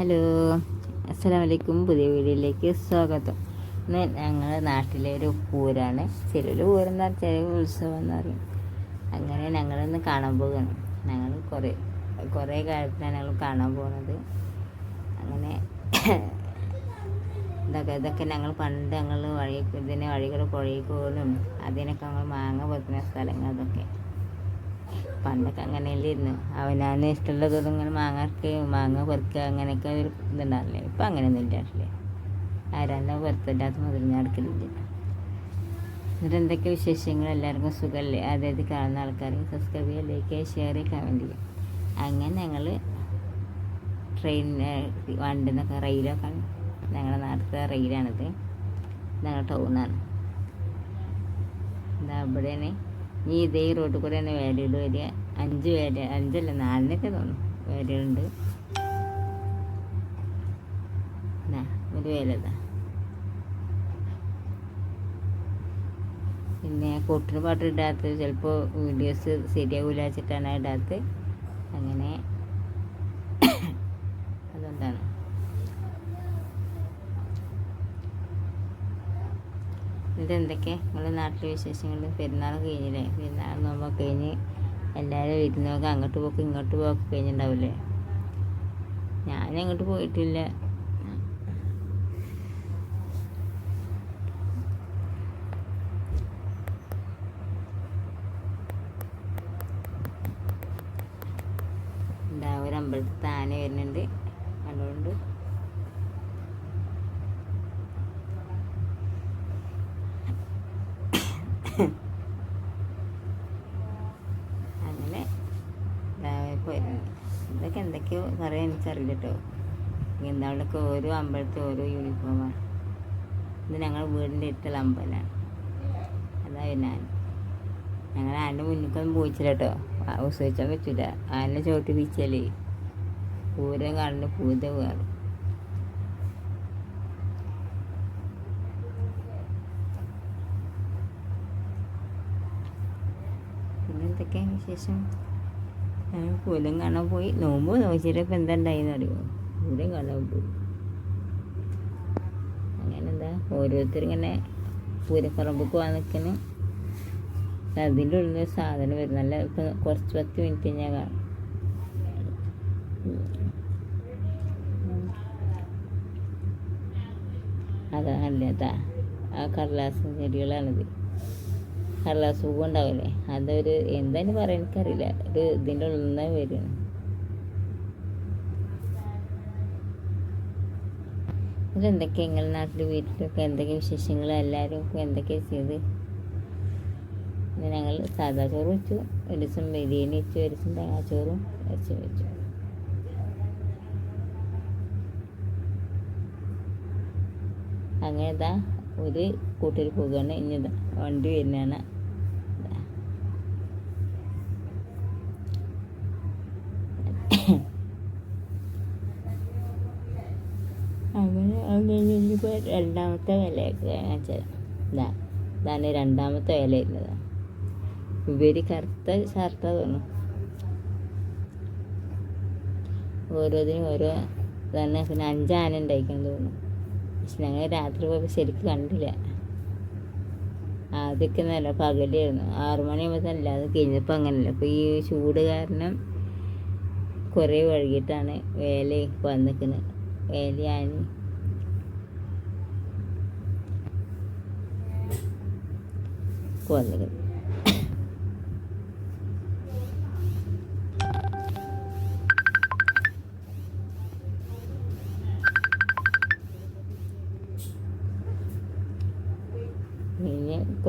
Hello. അസ്സലാമു അലൈക്കും പുതിയ വീഡിയോയിലേക്ക് സ്വാഗതം. ഇന്ന് ഞങ്ങളുടെ നാട്ടിലെ ഒരു പൂരാണ് ചെറിയൊരു പൂരെന്ന് ചെറിയ ഉത്സവം എന്ന് പറയും. അങ്ങനെ ഞങ്ങളിന്ന് കാണാൻ പോകണം ഞങ്ങൾ കുറേ കുറേ കാലത്തിനാണ് ഞങ്ങൾ കാണാൻ പോകുന്നത് അങ്ങനെ ഇതൊക്കെ ഇതൊക്കെ ഞങ്ങൾ പണ്ട് ഞങ്ങൾ വഴി ഇതിനെ വഴികൾ പുഴയ്ക്ക് പോലും അതിനൊക്കെ ഞങ്ങൾ മാങ്ങ പൊത്തുന്ന സ്ഥലങ്ങൾ അതൊക്കെ. പണ്ടൊക്കെ അങ്ങനെയല്ലായിരുന്നു. അവനാന്ന് ഇഷ്ടമുള്ളതും ഇങ്ങനെ മാങ്ങക്ക് മാങ്ങ പെറുക്കുക അങ്ങനെയൊക്കെ ഒരു ഇതുണ്ടാവില്ലേ? ഇപ്പം അങ്ങനെയൊന്നും ഇല്ലാട്ടില്ലേ ആരാണ്ട് പുറത്തില്ലാത്ത മുതൽ ഞാൻ എടുക്കലില്ല എന്നിട്ട് എന്തൊക്കെ വിശേഷങ്ങൾ? എല്ലാവർക്കും സുഖമല്ലേ? അതായത് കാണുന്ന ആൾക്കാർ സബ്സ്ക്രൈബ് ചെയ്യുക ലൈക്ക് ചെയ്യുക ഷെയർ ചെയ്യുക കമന്റ് ചെയ്യുക. അങ്ങനെ ഞങ്ങൾ ട്രെയിൻ വണ്ടി നിന്നൊക്കെ റെയിലൊക്കെ ഞങ്ങളുടെ നാട്ടിലത്തെ റെയിലാണിത് ഞങ്ങളുടെ ടൗണാണ് എന്താ ഇവിടെയാണ് ഈ ഇതേ റോഡിൽ കൂടെ തന്നെ വേലയിൽ വരിക. അഞ്ച് വേല അഞ്ചല്ല നാലിനൊക്കെ തോന്നും വേലയുണ്ട് ഒരു വേല ഇതാ. പിന്നെ കൂട്ടിന് പാട്ട് ഇടാത്തത് ചിലപ്പോൾ വീഡിയോസ് ശരിയാവില്ല വെച്ചിട്ടാണ് ഇടാത്തത്. അങ്ങനെ അതുകൊണ്ടാണ് എന്തൊക്കെ നിങ്ങളുടെ നാട്ടിലെ വിശേഷങ്ങൾ പെരുന്നാൾ കഴിഞ്ഞില്ലേ? പെരുന്നാൾ നോമ്പൊക്കെ കഴിഞ്ഞ് എല്ലാവരും വിരുന്നൊക്കെ അങ്ങോട്ട് പോക്ക് ഇങ്ങോട്ട് പോക്ക് കഴിഞ്ഞിട്ടുണ്ടാവില്ലേ ഞാൻ അങ്ങോട്ട് പോയിട്ടില്ല. എന്താ അമ്പലത്തിൽ താനെ വരുന്നുണ്ട്. അതുകൊണ്ട് അങ്ങനെ ദാ ഇപ്പൊ ഇതൊക്കെ എന്തൊക്കെയോ പറയാൻ എനിക്കറിയില്ല കേട്ടോ. എന്താ അവിടെയൊക്കെ ഓരോ അമ്പലത്തിൽ ഓരോ യൂണിഫോമാണ് ഇത് ഞങ്ങൾ വീടിന്റെ അടുത്തുള്ള അമ്പലമാണ് അതായത് ഞാൻ. ഞങ്ങൾ ആന്റെ മുന്നിക്കൊന്നും പോയിച്ചില്ല കേട്ടോ. ഉസവിച്ചാൽ പറ്റില്ല ആനെ ചോട്ടി പിച്ചാലേ പൂരം കാണുന്ന പൂത വേറും. പിന്നെ എന്തൊക്കെയാണ് വിശേഷം? ഞാൻ കാണാൻ പോയി. നോമ്പ് നോക്കിയിട്ട് ഇപ്പം എന്താ എന്ന് അറിയുമോ പൂരം കാണാൻ പോയി. അങ്ങനെ എന്താ ഓരോരുത്തർ ഇങ്ങനെ പൂരപ്പറമ്പക്ക് പോകാൻ നിൽക്കുന്നു അതിന്റെ ഉള്ളിൽ സാധനം വരും. നല്ല ഇപ്പം കുറച്ച് പത്ത് മിനിറ്റ് കഴിഞ്ഞാൽ കാണും. അതാണല്ലേ അതാ. ആ കടലാസ് ചെടികളാണിത്. കടലാസ് അസുഖം ഉണ്ടാവില്ലേ അതൊരു എന്താന്ന് പറയാൻ എനിക്കറിയില്ല. ഒരു ഇതിന്റെ ഉള്ളിൽ നിന്ന് വരുന്നു ഇതെന്തൊക്കെ നിങ്ങളുടെ നാട്ടിൽ വീട്ടിലൊക്കെ? എന്തൊക്കെ വിശേഷങ്ങൾ എല്ലാവരും എന്തൊക്കെ ചെയ്ത്? ഞങ്ങൾ സാദാ ചോറ് വെച്ചു. ഒരു ദിവസം ബിരിയാണി വെച്ചു. ഒരു ദിവസം തേങ്ങാച്ചോറും ഇറച്ചി വെച്ചു. അങ്ങനെ ഇതാ ഒരു കൂട്ടർ പോകുകയാണ്. ഇനി വണ്ടി വരുന്നതാണ്. അങ്ങനെ അങ്ങനെ ഇനിയിപ്പോൾ രണ്ടാമത്തെ വിലയൊക്കെ ഇതാണ് രണ്ടാമത്തെ വില ഇരുന്നത് ഇവർ കറുത്ത ഷർട്ടാ തോന്നുന്നു. ഓരോന്നിനും ഓരോ തന്നെ പിന്നെ അഞ്ചാന ഉണ്ടായിക്കാൻ തോന്നുന്നു. പക്ഷെ ഞങ്ങൾ രാത്രി പോയപ്പോൾ ശരിക്കും കണ്ടില്ല. ആദ്യമൊക്കെ നല്ല പകലായിരുന്നു. ആറു തന്നെ അല്ലാതെ കഴിഞ്ഞപ്പോൾ അങ്ങനെയല്ല അപ്പോൾ ഈ ചൂട് കാരണം കുറേ വൈകിട്ടാണ് വേല വന്നിക്കുന്നത് വേലയാനി വന്നിക്കുന്നത്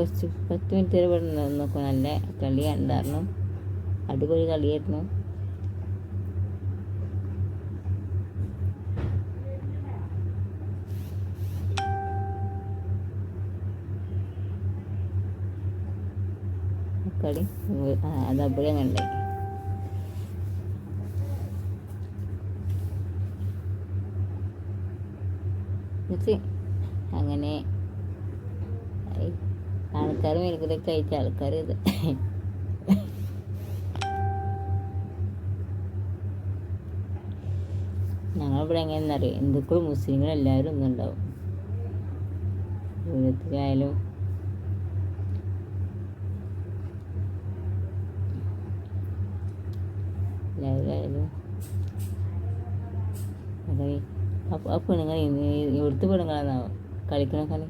കുറച്ച് പത്ത് മിനിറ്റ് വരെ ഇവിടെ നിന്ന് നോക്കും നല്ല കളി കണ്ടായിരുന്നു. അടിപൊളി കളിയായിരുന്നു. കളി അത് അപ്പോഴേ കണ്ടേ. എന്നിട്ട് അങ്ങനെ ആൾക്കാർ മേൽക്കൂടെ കഴിച്ച ആൾക്കാർ ഇത് ഞങ്ങളിവിടെ എങ്ങനെയെന്നറിയാം ഹിന്ദുക്കളും മുസ്ലിങ്ങളും എല്ലാവരും ഒന്നുണ്ടാവും. ദൂരത്തിലായാലും. എല്ലാവരും ആയാലും. അപ്പൊ അപ്പം ആ പെണ്ണുങ്ങൾ ഇവിടുത്തെ പെണ്ണുങ്ങളെന്നാവും? കളിക്കണ കളി?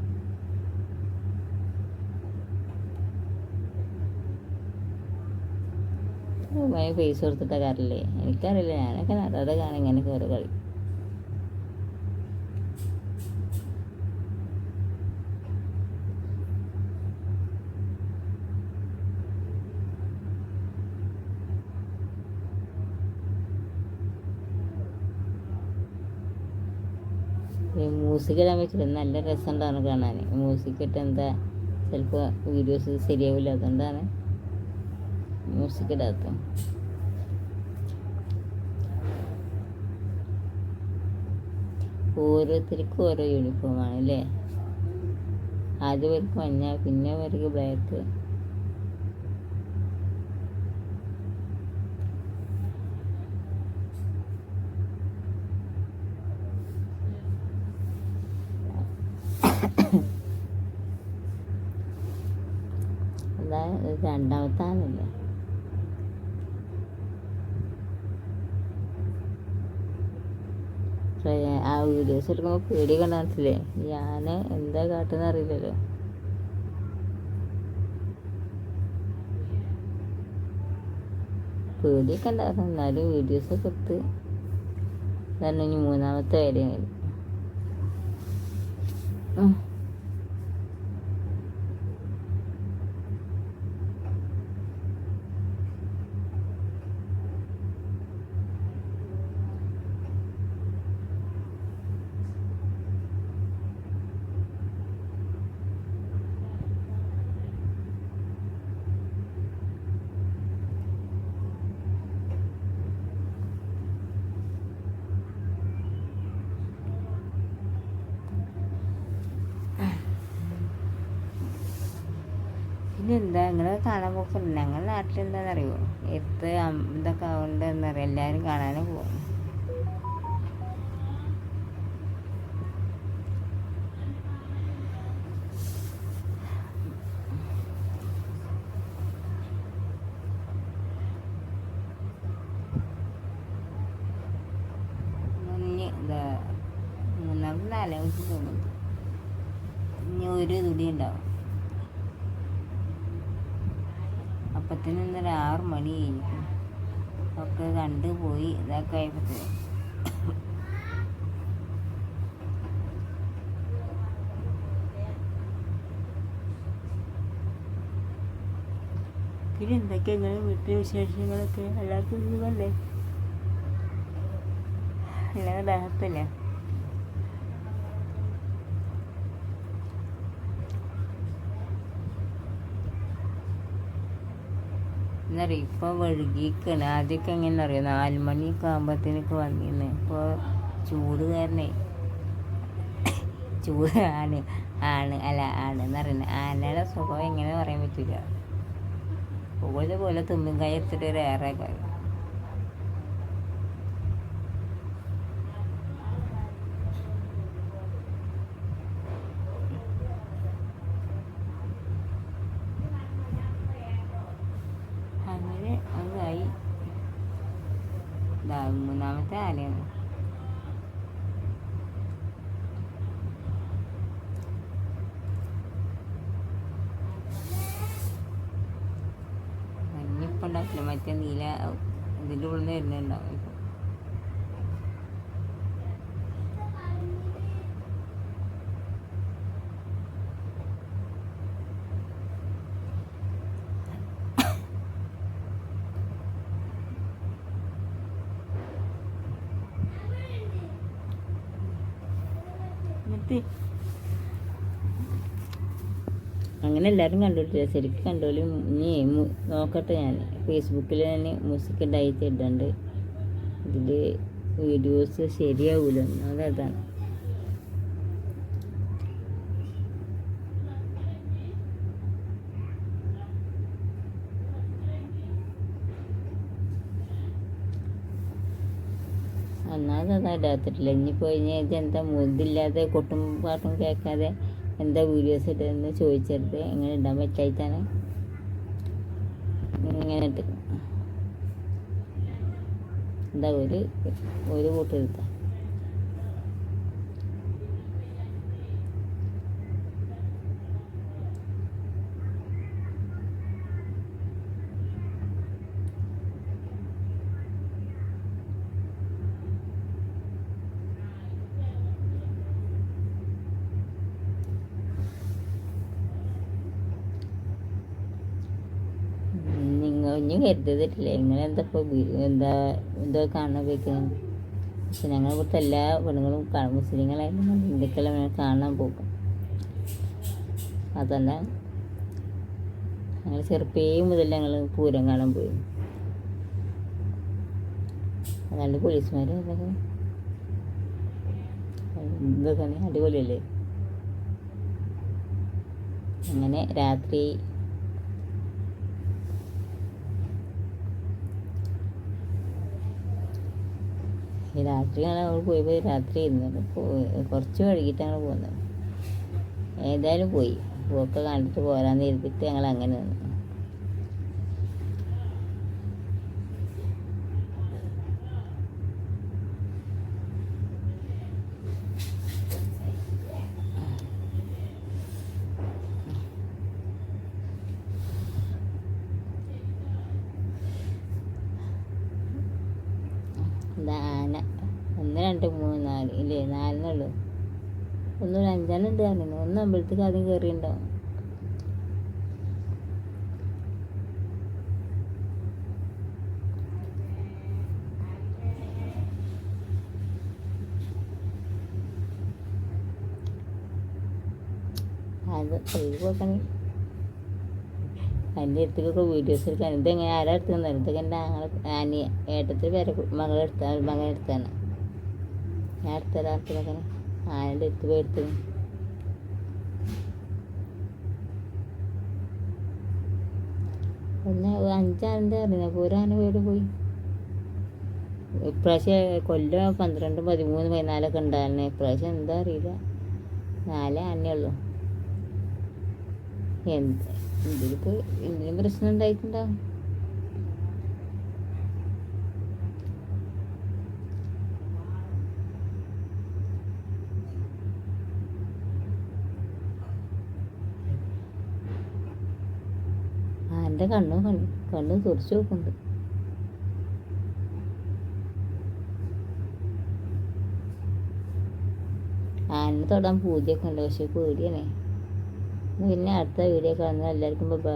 ഫേസ് കൊടുത്തിട്ട കാറില്ലേ എനിക്കറിയില്ല. ഞാനൊക്കെ അതാതെ കാണാൻ ഇങ്ങനെ കയറി കളി. മ്യൂസിക് ഇടാൻ വെച്ചിട്ട് നല്ല രസമുണ്ടാണ് കാണാൻ. മ്യൂസിക് ഇട്ട് എന്താ? ചിലപ്പോൾ വീഡിയോസ് ശരിയാവില്ല. അതുകൊണ്ടാണ് മ്യൂസിക് ഇടാത്ത ഓരോരുത്തർക്കും ഓരോ യൂണിഫോമാണ് അല്ലേ ആദ്യം പേർക്ക് മഞ്ഞ പിന്നെ പേർക്ക് ബ്ലാക്ക് രണ്ടാമത്തെ ആണില്ല ആ വീഡിയോസ് എടുക്കുമ്പോൾ പേടി കണ്ടിട്ടില്ലേ ഞാൻ എന്താ കാട്ടുന്ന അറിയില്ലല്ലോ. പേടിയൊക്കെ ഉണ്ടായിരുന്നു എന്നാലും വീഡിയോസൊക്കെ എടുത്ത് ഇതാണ് ഇനി മൂന്നാമത്തെ കാര്യം ഉം. പിന്നെ എന്താ നിങ്ങളെ കാണാൻ ഞങ്ങൾ നാട്ടിൽ എന്താണെന്നറിയോ? എത്ത് ഇതൊക്കെ ആവുന്നുണ്ട് എന്നറിയാം. എല്ലാവരും കാണാനും പോകും. ഇനി ഇതാ മൂന്നാമത് നാലാമത്തെ തോന്നുന്നു. ഇനി ഒരു തുടി ഉണ്ടാവും. അപ്പത്തിന് ഇന്നലെ ആറ് മണി കഴിഞ്ഞു ഒക്കെ കണ്ടുപോയി ഇതൊക്കെ ആയപ്പോഴത്തേന് പിന്നെ എന്തൊക്കെ നിങ്ങളെ വീട്ടിലെ വിശേഷങ്ങളൊക്കെ? എല്ലാവർക്കും സുഖമല്ലേ എല്ലാവരും ദേഹത്തല്ലേ എന്നറിയാം ഇപ്പോൾ വഴുകിക്കാണ് ആദ്യമൊക്കെ എങ്ങനെ അറിയാം? നാല് മണിയൊക്കെ ആകുമ്പോഴത്തേനൊക്കെ വന്നിരുന്നു. ഇപ്പോൾ ചൂട് കാരണേ. ചൂട് ആണ്. ആണ്. അല്ല ആണ് എന്ന് പറയുന്നത്. ആനയുടെ സ്വഭാവം എങ്ങനെ പറയാൻ പറ്റില്ല പോലെ പോലെ തുമ്പിൻ കൈ എടുത്തിട്ട് ഒരു ഏറെ കാര്യം അങ്ങനെ അതായി ദാ മൂന്നാമത്തെ ആനയാണ് ഉണ്ടാക്കില്ല. മറ്റേ നീല ഇതിന്റെ ഉള്ളിൽ നിന്ന് വരുന്നുണ്ടാവും ഇപ്പം. എന്നിട്ട് അങ്ങനെ എല്ലാവരും കണ്ടിട്ടില്ല ശരിക്കും കണ്ടോലും ഇനി നോക്കട്ടെ ഞാൻ. ഫേസ്ബുക്കിൽ ഞാൻ മ്യൂസിക് ഉണ്ടായിട്ട് ഇടുന്നുണ്ട് ഇതിൽ വീഡിയോസ് ശരിയാവൂല. അതാണ്. ഒന്നാമത് അതാ ഇടാത്തിട്ടില്ല. ഇനിയിപ്പോൾ ഇനി ഇത് എന്താ മുതില്ലാതെ കൊട്ടും പാട്ടും കേൾക്കാതെ എന്താ വീഡിയോസ് ഇട്ടതെന്ന് ചോദിച്ചെടുത്ത് എങ്ങനെ ഇടാൻ പറ്റായിട്ടാണ്. ഇങ്ങനെ ഇട്ട്. എന്താ ഒരു ഒരു കൂട്ടെടുത്ത ഇനി കരുതിയിട്ടില്ല നിങ്ങൾ എന്താ എന്താ എന്തോ കാണാൻ ഉപയോഗിക്കുന്നത് പക്ഷെ ഞങ്ങൾ ഇവിടുത്തെ എല്ലാ പെണ്ണുങ്ങളും മുസ്ലിങ്ങളായിരുന്നു ഹിന്ദുക്കളെ കാണാൻ പോകും. അതന്നെ. ഞങ്ങൾ ചെറുപ്പേ മുതൽ ഞങ്ങൾ പൂരം കാണാൻ പോയി. അതാണ്ട് പോലീസുമാർ അതൊക്കെ ഇതൊക്കെ അടിപൊളിയല്ലേ? അങ്ങനെ രാത്രി ഈ രാത്രി ഞങ്ങൾ പോയി പോയി രാത്രി ഇരുന്നത്. കുറച്ച് വൈകിട്ടാണ് പോകുന്നത്. ഏതായാലും പോയി. പോക്ക് കണ്ടിട്ട് പോരാന്ന് ഇരുത്തിട്ട് ഞങ്ങൾ അങ്ങനെ നിന്നു ഇതാ ആന ഒന്ന് രണ്ട് മൂന്ന് നാല്. ഇല്ലേ? നാലെന്നുള്ളൂ ഒന്നൊരു അഞ്ചെണ്ണം ഉണ്ട് പറഞ്ഞു ഒന്ന് അമ്പലത്തേക്ക് ആദ്യം കയറിയിട്ടുണ്ടാവും അത് പോക്കണേ എന്റെ അടുത്തേക്കൊക്കെ വീഡിയോസ് എടുക്കാൻ. ഇതെങ്ങനെ ആരാ എടുത്തു തന്നെ ഇതൊക്കെ എന്റെ ആങ്ങളെ ആനി ഏട്ടത്തിൽ പേരെ മകളെടുത്ത മകനെടുത്താണ് ഞാൻ എടുത്ത രാത്രിയൊക്കെ ആരുടെ അടുത്ത് പോയി എടുത്തു ഒന്ന് അഞ്ചാറിന്റെ അറിയുന്ന പോരാന വീട് പോയി. ഇപ്രാവശ്യം കൊല്ലം പന്ത്രണ്ട് പതിമൂന്ന് പതിനാലൊക്കെ ഉണ്ടായിരുന്നു. ഇപ്രാവശ്യം എന്താ അറിയില്ല. നാലേ ആനയുള്ളൂ എന്ത് ഇതിലിപ്പോൾ എന്തെങ്കിലും പ്രശ്നം ഉണ്ടായിട്ടുണ്ടാവും എന്റെ കണ്ണു കണ്ണു കണ്ണു തുറച്ചു നോക്കുന്നുണ്ട്. ആനെ തൊടാൻ പൂജയൊക്കെ ഉണ്ട് പക്ഷെ പേടിയാണേ. പിന്നെ അടുത്ത വീഡിയോ കാണുന്ന എല്ലാവർക്കും ബൈ